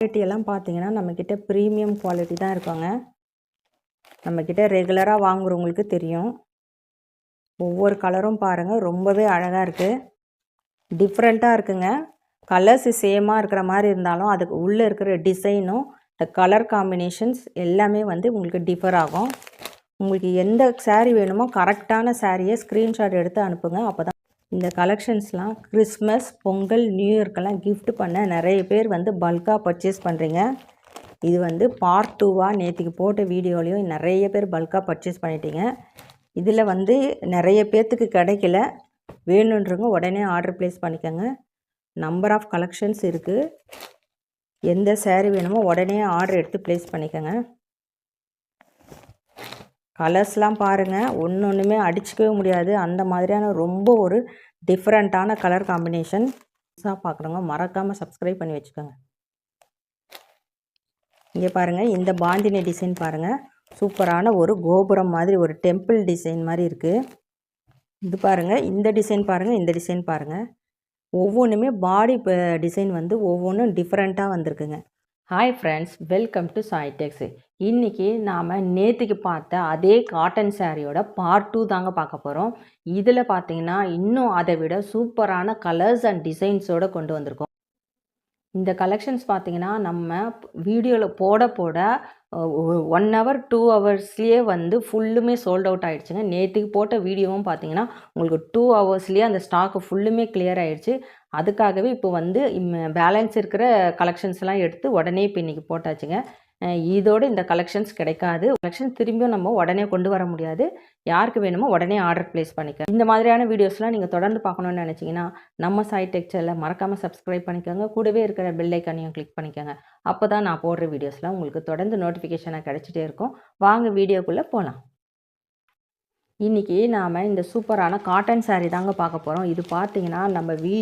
Quality எல்லாம் பார்த்தீங்கன்னா நம்மக்கிட்ட ப்ரீமியம் குவாலிட்டி தான் இருக்காங்க. நம்மக்கிட்ட ரெகுலராக வாங்குறவங்களுக்கு தெரியும். ஒவ்வொரு கலரும் பாருங்கள் ரொம்பவே அழகாக இருக்குது டிஃப்ரெண்ட்டாக இருக்குங்க. கலர்ஸ் சேமாக இருக்கிற மாதிரி இருந்தாலும் அதுக்கு உள்ளே இருக்கிற டிசைனும் இந்த கலர் காம்பினேஷன்ஸ் எல்லாமே வந்து உங்களுக்கு டிஃபர் ஆகும். உங்களுக்கு எந்த சாரீ வேணுமோ கரெக்டான சாரியை ஸ்க்ரீன்ஷாட் எடுத்து அனுப்புங்க. அப்போ தான் இந்த கலெக்ஷன்ஸ்லாம் கிறிஸ்மஸ் பொங்கல் நியூ இயர்க்கெல்லாம் கிஃப்ட் பண்ண நிறைய பேர் வந்து பல்காக பர்ச்சேஸ் பண்ணுறீங்க இது வந்து பார்ட் டூவாக நேற்றுக்கு போட்ட வீடியோலையும் நிறைய பேர் பல்காக பர்ச்சேஸ் பண்ணிட்டீங்க. இதில் வந்து நிறைய பேர்த்துக்கு கிடைக்கல. வேணுன்றவங்க உடனே ஆர்டர் ப்ளேஸ் பண்ணிக்கோங்க. நம்பர் ஆஃப் கலெக்ஷன்ஸ் இருக்குது எந்த சேரீ வேணுமோ உடனே ஆர்டர் எடுத்து ப்ளேஸ் பண்ணிக்கோங்க. கலர்ஸ்லாம் பாருங்கள் ஒன்று ஒன்றுமே அடிச்சுக்கவே முடியாது. அந்த மாதிரியான ரொம்ப ஒரு டிஃப்ரெண்ட்டான கலர் காம்பினேஷன் புதுசாக பார்க்குறவங்க மறக்காமல் சப்ஸ்கிரைப் பண்ணி வச்சுக்கோங்க. இங்கே பாருங்கள் இந்த பாந்தினி டிசைன் பாருங்கள் சூப்பரான ஒரு கோபுரம் மாதிரி ஒரு டெம்பிள் டிசைன் மாதிரி இருக்குது இது பாருங்கள் இந்த டிசைன் பாருங்கள் இந்த டிசைன் பாருங்கள் ஒவ்வொன்றுமே பாடி டிசைன் வந்து ஒவ்வொன்றும் டிஃப்ரெண்ட்டாக வந்திருக்குங்க. Hi friends welcome to Saitex இன்றைக்கி நாம் நேற்றுக்கு பார்த்த அதே காட்டன் சாரியோட பார்ட் டூ தாங்க பார்க்க போகிறோம் இதில் பார்த்தீங்கன்னா இன்னும் அதை விட சூப்பரான கலர்ஸ் அண்ட் டிசைன்ஸோடு கொண்டு வந்திருக்கோம். இந்த கலெக்ஷன்ஸ் பார்த்தீங்கன்னா நம்ம வீடியோவில் போட போட ஒன் ஹவர் டூ ஹவர்ஸ்லேயே வந்து ஃபுல்லுமே சோல்ட் அவுட் ஆகிடுச்சுங்க நேற்றுக்கு போட்ட வீடியோவும் பார்த்தீங்கன்னா உங்களுக்கு டூ ஹவர்ஸ்லேயே அந்த ஸ்டாக்கு ஃபுல்லுமே கிளியர் ஆகிடுச்சு அதுக்காகவே இப்போ வந்து பேலன்ஸ் இருக்கிற கலெக்ஷன்ஸ்லாம் எடுத்து உடனே இப்போ இன்றைக்கி போட்டாச்சுங்க. இதோடு இதோட இந்த கலெக்ஷன்ஸ் கிடைக்காது. கலெக்ஷன் திரும்பியும் நம்ம உடனே கொண்டு வர முடியாது. யாருக்கு வேணுமோ உடனே ஆர்டர் ப்ளேஸ் பண்ணிக்க. இந்த மாதிரியான வீடியோஸ்லாம் நீங்கள் தொடர்ந்து பார்க்கணுன்னு நினச்சிங்கன்னா நம்ம சாய் டெக்ஸ்டைலில் மறக்காமல் சப்ஸ்கிரைப் பண்ணிக்கோங்க. கூடவே இருக்கிற பெல்லைக்கானையும் கிளிக் பண்ணிக்கோங்க. அப்போ தான் நான் போடுற வீடியோஸ்லாம் உங்களுக்கு தொடர்ந்து நோட்டிஃபிகேஷனாக கிடச்சிட்டே இருக்கும். வாங்க வீடியோக்குள்ளே போகலாம் இன்றைக்கி நாம் இந்த சூப்பரான காட்டன் சாரீ தாங்க பார்க்க போகிறோம் இது பார்த்தீங்கன்னா நம்ம வீ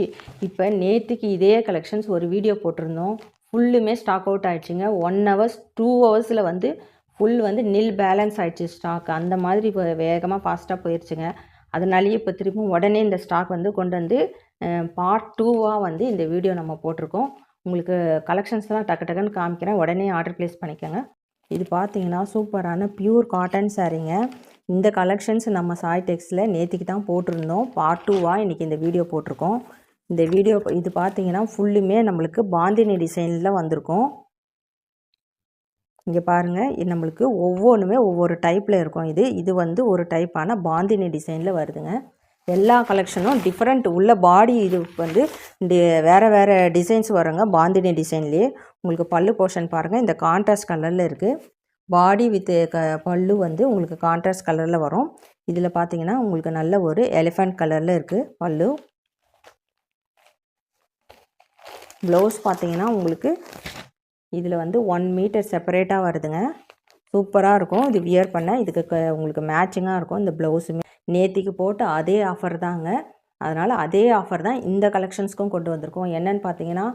இப்போ நேற்றுக்கு இதே கலெக்ஷன்ஸ் ஒரு வீடியோ போட்டிருந்தோம். ஃபுல்லுமே ஸ்டாக் அவுட் ஆகிடுச்சிங்க ஒன் ஹவர்ஸ் டூ ஹவர்ஸில் வந்து ஃபுல் வந்து நில் பேலன்ஸ் ஆகிடுச்சு ஸ்டாக் அந்த மாதிரி இப்போ வேகமாக ஃபாஸ்ட்டாக போயிடுச்சுங்க அதனாலேயே இப்போ திரும்பவும் உடனே இந்த ஸ்டாக் வந்து கொண்டு வந்து பார்ட் டூவாக வந்து இந்த வீடியோ நம்ம போட்டிருக்கோம். உங்களுக்கு கலெக்ஷன்ஸ்லாம் டக்கு டக்குன்னு காமிக்கிறேன். உடனே ஆர்டர் ப்ளேஸ் பண்ணிக்கோங்க. இது பார்த்தீங்கன்னா சூப்பரான ப்யூர் காட்டன் சாரீங்க இந்த கலெக்ஷன்ஸ் நம்ம சாய் டெக்ஸில் நேற்றுக்கு தான் போட்டிருந்தோம். பார்ட் டூவாக இன்றைக்கி இந்த வீடியோ போட்டிருக்கோம். இந்த வீடியோ இது பார்த்தீங்கன்னா ஃபுல்லுமே நம்மளுக்கு பாந்தினி டிசைனில் வந்திருக்கும். இங்கே பாருங்கள் நம்மளுக்கு ஒவ்வொன்றுமே ஒவ்வொரு டைப்பில் இருக்கும் இது. இது வந்து ஒரு டைப்பான பாந்தினி டிசைனில் வருதுங்க. எல்லா கலெக்ஷனும் டிஃப்ரெண்ட் உள்ள பாடி இது வந்து வேறு வேறு டிசைன்ஸ் வருங்க பாந்தினி டிசைன்லேயே உங்களுக்கு பல்லு போர்ஷன் பாருங்கள் இந்த கான்ட்ராஸ்ட் கலரில் இருக்குது பாடி வித் eh, க பல்லு வந்து உங்களுக்கு கான்ட்ராஸ்ட் கலரில் வரும். இதில் பார்த்தீங்கன்னா உங்களுக்கு நல்ல ஒரு எலிஃபண்ட் கலரில் இருக்குது பல்லு. ப்ளவுஸ் பார்த்தீங்கன்னா உங்களுக்கு இதில் வந்து ஒன் மீட்டர் செப்பரேட்டாக வருதுங்க. சூப்பராக இருக்கும். இது வியர் பண்ண இதுக்கு க- உங்களுக்கு மேட்சிங்காக இருக்கும் இந்த ப்ளவுஸுமே நேத்திக்கு போட்டு அதே ஆஃபர் தாங்க. அதனால் அதே ஆஃபர் தான் இந்த கலெக்ஷன்ஸ்க்கும் கொண்டு வந்திருக்கோம். என்னென்னு பார்த்தீங்கன்னா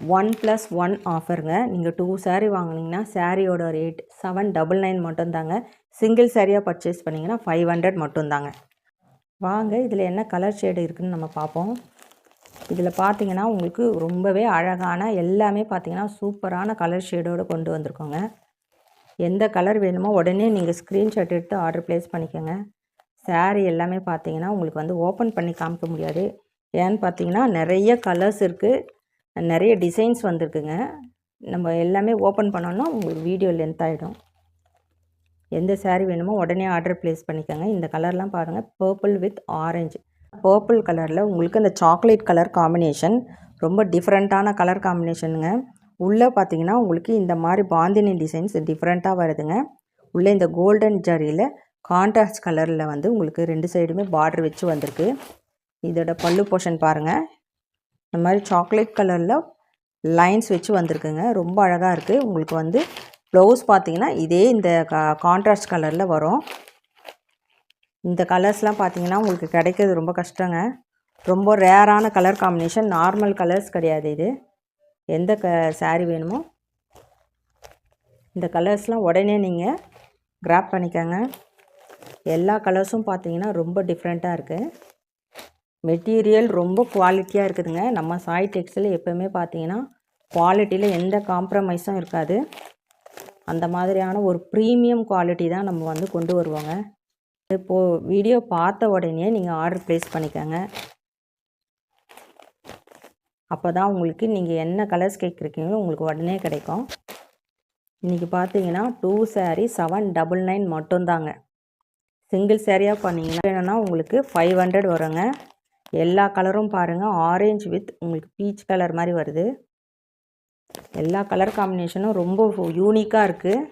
ஒன் ப்ளஸ் ஒன் ஆஃபருங்க நீங்கள் டூ saree வாங்கினீங்கன்னா சாரியோட ரேட் செவன் டபுள் நைன் மட்டும்தாங்க சிங்கிள் சாரியாக பர்ச்சேஸ் பண்ணிங்கன்னா ஃபைவ் ஹண்ட்ரட் மட்டும்தாங்க வாங்க இதில் என்ன கலர் ஷேடு இருக்குதுன்னு நம்ம பார்ப்போம். இதில் பார்த்தீங்கன்னா உங்களுக்கு ரொம்பவே அழகான எல்லாமே பார்த்தீங்கன்னா சூப்பரான கலர் ஷேடோடு கொண்டு வந்திருக்கோங்க. எந்த கலர் வேணுமோ உடனே நீங்கள் ஸ்க்ரீன்ஷாட் எடுத்து ஆர்டர் ப்ளேஸ் பண்ணிக்கோங்க. சாரீ எல்லாமே பார்த்தீங்கன்னா உங்களுக்கு வந்து ஓப்பன் பண்ணி காமிக்க முடியாது. ஏன்னு பார்த்தீங்கன்னா நிறைய கலர்ஸ் இருக்குது நிறைய டிசைன்ஸ் வந்திருக்குங்க. நம்ம எல்லாமே ஓப்பன் பண்ணோன்னா உங்களுக்கு வீடியோ லென்த் ஆகிடும் எந்த சேரீ வேணுமோ உடனே ஆர்டர் ப்ளேஸ் பண்ணிக்கோங்க. இந்த கலர்லாம் பாருங்கள் பர்பிள் வித் ஆரஞ்சு பர்பிள் கலரில் உங்களுக்கு அந்த சாக்லேட் கலர் காம்பினேஷன் ரொம்ப டிஃப்ரெண்ட்டான கலர் காம்பினேஷனுங்க உள்ளே பார்த்தீங்கன்னா உங்களுக்கு இந்த மாதிரி பாந்தினி டிசைன்ஸ் டிஃப்ரெண்ட்டாக வருதுங்க. உள்ளே இந்த கோல்டன் ஜரியில் கான்ட்ராஸ்ட் கலரில் வந்து உங்களுக்கு ரெண்டு சைடுமே பார்டர் வச்சு வந்திருக்கு. இதோட பல்லு போர்ஷன் பாருங்கள் இந்த மாதிரி சாக்லேட் கலரில் லைன்ஸ் வச்சு வந்திருக்குங்க. ரொம்ப அழகாக இருக்குது உங்களுக்கு வந்து ப்ளவுஸ் பார்த்தீங்கன்னா இதே இந்த கா கான்ட்ராஸ்ட் கலரில் வரும். இந்த கலர்ஸ்லாம் பார்த்தீங்கன்னா உங்களுக்கு கிடைக்கிறது ரொம்ப கஷ்டங்க. ரொம்ப ரேரான கலர் காம்பினேஷன் நார்மல் கலர்ஸ் கிடையாது இது. எந்த க சாரீ வேணுமோ. இந்த கலர்ஸ்லாம் உடனே நீங்கள் கிராப் பண்ணிக்கோங்க. எல்லா கலர்ஸும் பார்த்தீங்கன்னா ரொம்ப டிஃப்ரெண்ட்டாக இருக்குது மெட்டீரியல் ரொம்ப குவாலிட்டியாக இருக்குதுங்க. நம்ம சாய் டெக்ஸ்டில் எப்போவுமே பார்த்தீங்கன்னா குவாலிட்டியில் எந்த காம்ப்ரமைஸும் இருக்காது. அந்த மாதிரியான ஒரு ப்ரீமியம் குவாலிட்டி தான் நம்ம வந்து கொண்டு வருவோங்க. இப்போது வீடியோ பார்த்த உடனே நீங்கள் ஆர்டர் ப்ளேஸ் பண்ணிக்கோங்க. அப்போ தான் உங்களுக்கு நீங்கள் என்ன கலர்ஸ் கேட்குறீங்களோ உங்களுக்கு உடனே கிடைக்கும். இன்றைக்கி பார்த்தீங்கன்னா two sari seven double nine மட்டும்தாங்க. சிங்கிள் சேரீயாக பண்ணிங்கன்னா வேணும்னா உங்களுக்கு ஃபைவ் ஹண்ட்ரட் வருங்க. எல்லா கலரும் பாருங்கள் ஆரேஞ்ச் வித் உங்களுக்கு பீச் கலர் மாதிரி வருது. எல்லா கலர் காம்பினேஷனும் ரொம்ப யூனிக்காக இருக்குது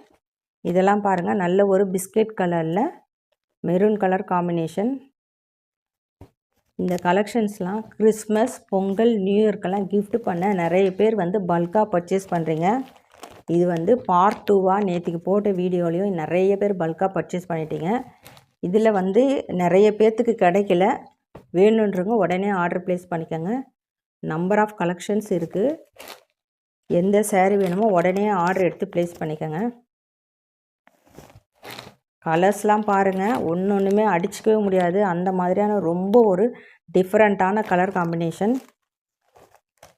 இதெல்லாம் பாருங்கள் நல்ல ஒரு பிஸ்கெட் கலரில் மெரூன் கலர் காம்பினேஷன் இந்த கலெக்ஷன்ஸ்லாம் கிறிஸ்மஸ் பொங்கல் நியூ இயர்க்கெல்லாம் கிஃப்ட் பண்ண நிறைய பேர் வந்து பல்காக பர்ச்சேஸ் பண்ணுறீங்க இது வந்து பார்ட் டூவாக நேற்றுக்கு போட்ட வீடியோலையும் நிறைய பேர் பல்காக பர்ச்சேஸ் பண்ணிட்டீங்க. இதில் வந்து நிறைய பேர்த்துக்கு கிடைக்கல. வேணுன்றவங்க உடனே ஆர்டர் ப்ளேஸ் பண்ணிக்கோங்க. நம்பர் ஆஃப் கலெக்ஷன்ஸ் இருக்குது எந்த சேரீ வேணுமோ உடனே ஆர்டர் எடுத்து ப்ளேஸ் பண்ணிக்கோங்க. கலர்ஸ்லாம் பாருங்கள் ஒன்று ஒன்றுமே அடிச்சுக்கவே முடியாது. அந்த மாதிரியான ரொம்ப ஒரு டிஃப்ரெண்ட்டான கலர் காம்பினேஷன்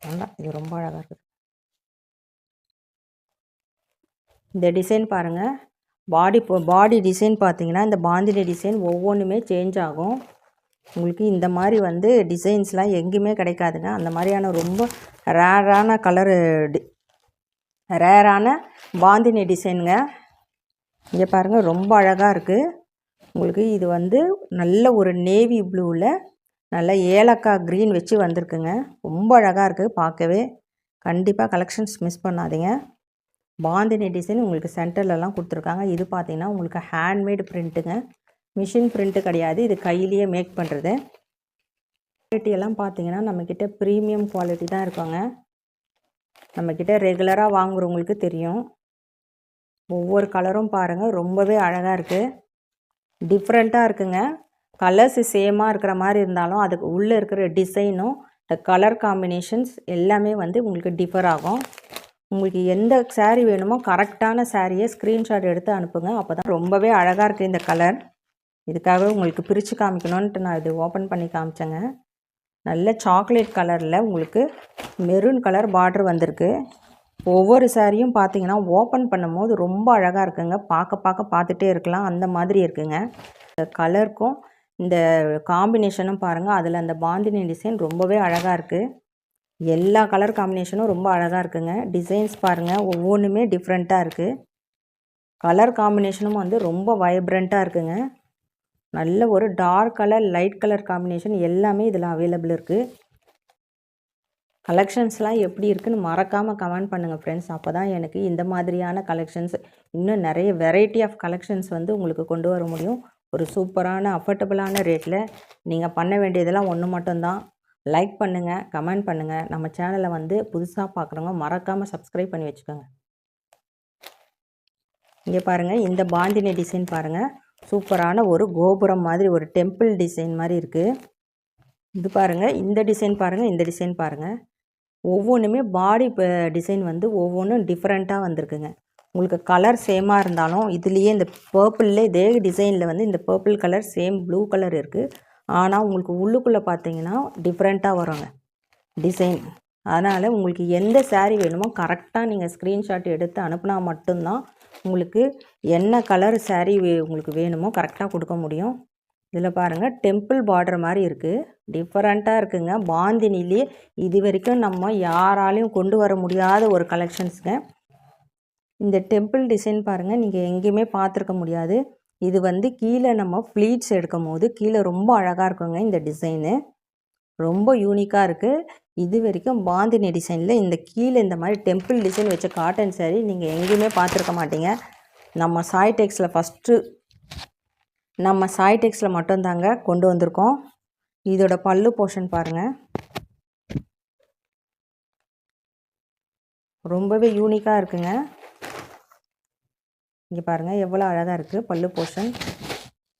நல்லா இது ரொம்ப அழகாக இருக்குது இந்த டிசைன் பாருங்கள் பாடி பாடி டிசைன் பார்த்தீங்கன்னா இந்த பாந்தினி டிசைன் ஒவ்வொன்றுமே சேஞ்ச் ஆகும். உங்களுக்கு இந்த மாதிரி வந்து டிசைன்ஸ்லாம் எங்கேயுமே கிடைக்காதுங்க. அந்த மாதிரியான ரொம்ப ரேரான கலரு டி ரேரான பாந்தினி டிசைனுங்க இங்கே பாருங்கள் ரொம்ப அழகாக இருக்குது உங்களுக்கு இது வந்து நல்ல ஒரு நேவி ப்ளூவில் நல்ல ஏலக்காய் க்ரீன் வச்சு வந்திருக்குங்க. ரொம்ப அழகாக இருக்குது பார்க்கவே. கண்டிப்பாக கலெக்ஷன்ஸ் மிஸ் பண்ணாதீங்க. பாந்தினி டிசைன் உங்களுக்கு சென்டர்லலாம் கொடுத்துருக்காங்க. இது பார்த்தீங்கன்னா உங்களுக்கு ஹேண்ட்மேடு பிரிண்ட்டுங்க மிஷின் பிரிண்ட்டு கிடையாது. இது கையிலேயே மேக் பண்ணுறது குவாலிட்டியெல்லாம் பார்த்தீங்கன்னா நம்மக்கிட்ட ப்ரீமியம் குவாலிட்டி தான் இருக்குங்க. நம்மக்கிட்ட ரெகுலராக வாங்குறவங்களுக்கு தெரியும். ஒவ்வொரு கலரும் பாருங்கள் ரொம்பவே அழகாக இருக்குது டிஃப்ரெண்ட்டாக இருக்குங்க. கலர்ஸ் சேமாக இருக்கிற மாதிரி இருந்தாலும் அதுக்கு உள்ளே இருக்கிற டிசைனும் இந்த கலர் காம்பினேஷன்ஸ் எல்லாமே வந்து உங்களுக்கு டிஃபர் ஆகும். உங்களுக்கு எந்த saree வேணுமோ கரெக்டான சாரியை ஸ்க்ரீன்ஷாட் எடுத்து அனுப்புங்க. அப்போ தான் ரொம்பவே அழகாக இருக்குது இந்த கலர் இதுக்காக உங்களுக்கு பிரித்து காமிக்கணுன்ட்டு நான் இது ஓப்பன் பண்ணி காமிச்சேங்க. நல்ல சாக்லேட் கலரில் உங்களுக்கு மெரூன் கலர் பார்டர் வந்திருக்கு. ஒவ்வொரு சாரியும் பார்த்தீங்கன்னா ஓப்பன் பண்ணும்போது ரொம்ப அழகாக இருக்குங்க. பார்க்க பார்க்க பார்த்துட்டே இருக்கலாம். அந்த மாதிரி இருக்குங்க. இந்த கலருக்கும் இந்த காம்பினேஷனும் பாருங்கள் அதில் அந்த பாந்தினி டிசைன் ரொம்பவே அழகாக இருக்குது எல்லா கலர் காம்பினேஷனும் ரொம்ப அழகாக இருக்குங்க. டிசைன்ஸ் பாருங்கள் ஒவ்வொன்றுமே டிஃப்ரெண்ட்டாக இருக்குது கலர் காம்பினேஷனும் வந்து ரொம்ப வைப்ரண்ட்டாக இருக்குங்க. நல்ல ஒரு dark colour light colour combination எல்லாமே இதில் அவைலபிள் இருக்குது கலெக்ஷன்ஸ்லாம் எப்படி இருக்குன்னு மறக்காமல் கமெண்ட் பண்ணுங்கள் ஃப்ரெண்ட்ஸ் அப்போ தான் எனக்கு இந்த மாதிரியான கலெக்ஷன்ஸ் இன்னும் நிறைய வெரைட்டி ஆஃப் கலெக்ஷன்ஸ் வந்து உங்களுக்கு கொண்டு வர முடியும். ஒரு சூப்பரான அஃபர்டபுளான ரேட்டில் நீங்கள் பண்ண வேண்டியதெல்லாம் ஒன்று மட்டும்தான். லைக் பண்ணுங்கள் கமெண்ட் பண்ணுங்கள் நம்ம சேனலை வந்து புதுசாக பார்க்குறவங்க மறக்காமல் சப்ஸ்கிரைப் பண்ணி வச்சுக்கோங்க. இங்கே பாருங்கள் இந்த பாந்தினி டிசைன் பாருங்கள் சூப்பரான ஒரு கோபுரம் மாதிரி ஒரு டெம்பிள் டிசைன் மாதிரி இருக்குது இது பாருங்கள் இந்த டிசைன் பாருங்கள் இந்த டிசைன் பாருங்கள் ஒவ்வொன்றுமே பாடி டிசைன் வந்து ஒவ்வொன்றும் டிஃப்ரெண்ட்டாக வந்திருக்குங்க. உங்களுக்கு கலர் சேமாக இருந்தாலும் இதுலேயே இந்த பர்பிளில் இதே டிசைனில் வந்து இந்த purple colour same blue colour இருக்குது ஆனால் உங்களுக்கு உள்ளுக்குள்ளே பார்த்தீங்கன்னா டிஃப்ரெண்ட்டாக வருங்க டிசைன். அதனால் உங்களுக்கு எந்த சாரீ வேணுமோ கரெக்டாக நீங்கள் ஸ்க்ரீன்ஷாட் எடுத்து அனுப்புனா மட்டும்தான் உங்களுக்கு என்ன கலர் சாரீ வே உங்களுக்கு வேணுமோ கரெக்டாக கொடுக்க முடியும். இதில் பாருங்கள் டெம்பிள் பார்டர் மாதிரி இருக்குது டிஃப்ரெண்ட்டாக இருக்குங்க. பாந்தினிலே இது வரைக்கும் நம்ம யாராலையும் கொண்டு வர முடியாத ஒரு கலெக்ஷன்ஸுங்க இந்த டெம்பிள் டிசைன் பாருங்கள் நீங்கள் எங்கேயுமே பார்த்துருக்க முடியாது. இது வந்து கீழே நம்ம ஃப்ளீட்ஸ் எடுக்கும் போது கீழே ரொம்ப அழகாக இருக்குங்க இந்த டிசைனு ரொம்ப யூனிக்காக இருக்குது இது வரைக்கும் பாந்தினி டிசைனில் இந்த கீழே இந்த மாதிரி டெம்பிள் டிசைன் வச்ச காட்டன் சாரீ நீங்கள் எங்கேயுமே பார்த்துருக்க மாட்டீங்க. நம்ம சாய்டெக்ஸில் ஃபஸ்ட்டு நம்ம சாய்டெக்ஸில் மட்டும்தாங்க கொண்டு வந்திருக்கோம். இதோட பல்லு போர்ஷன் பாருங்கள் ரொம்பவே யூனிக்காக இருக்குங்க. இங்கே பாருங்கள் எவ்வளோ அழகாக இருக்குது பல்லு போர்ஷன்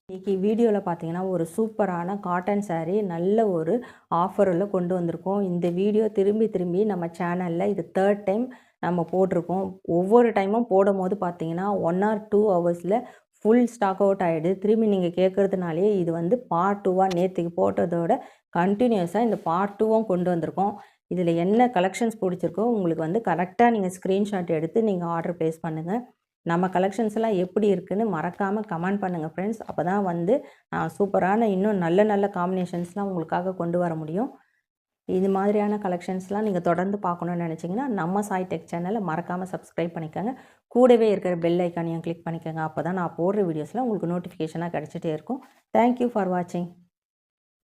இன்றைக்கி வீடியோவில் பார்த்தீங்கன்னா ஒரு சூப்பரான காட்டன் சாரீ நல்ல ஒரு ஆஃபரில் கொண்டு வந்திருக்கோம். இந்த வீடியோ திரும்பி திரும்பி நம்ம சேனலில் இது தேர்ட் டைம் நம்ம போட்டிருக்கோம். ஒவ்வொரு டைமும் போடும் போது பார்த்தீங்கன்னா ஒன் ஆர் டூ ஹவர்ஸில் ஃபுல் ஸ்டாக் அவுட் ஆகிடுது திரும்பி நீங்கள் கேட்குறதுனாலே இது வந்து பார்ட் டூவாக நேற்றுக்கு போட்டதோட கண்டினியூஸாக இந்த பார்ட் டூவும் கொண்டு வந்திருக்கோம். இதில் என்ன கலெக்ஷன்ஸ் பிடிச்சிருக்கோ உங்களுக்கு வந்து கரெக்டாக நீங்கள் ஸ்க்ரீன்ஷாட் எடுத்து நீங்கள் ஆர்டர் ப்ளேஸ் பண்ணுங்கள் நம்ம கலெக்ஷன்ஸ் எல்லாம் எப்படி இருக்குன்னு மறக்காமல் கமெண்ட் பண்ணுங்கள் ஃப்ரெண்ட்ஸ் அப்போ தான் வந்து நான் சூப்பரான இன்னும் நல்ல நல்ல காம்பினேஷன்ஸ்லாம் உங்களுக்காக கொண்டு வர முடியும். இது மாதிரியான கலெக்ஷன்ஸ்லாம் நீங்கள் தொடர்ந்து பார்க்கணுன்னு நினச்சிங்கன்னா நம்ம சாய் டெக் சேனலை மறக்காமல் சப்ஸ்கிரைப் பண்ணிக்கோங்க. கூடவே இருக்கிற பெல் ஐக்கானையும் கிளிக் பண்ணிக்கோங்க. அப்போ தான் நான் போடுற வீடியோஸ்லாம் உங்களுக்கு நோட்டிஃபிகேஷனாக கிடச்சிட்டே இருக்கும். தேங்க்யூ ஃபார் வாட்சிங்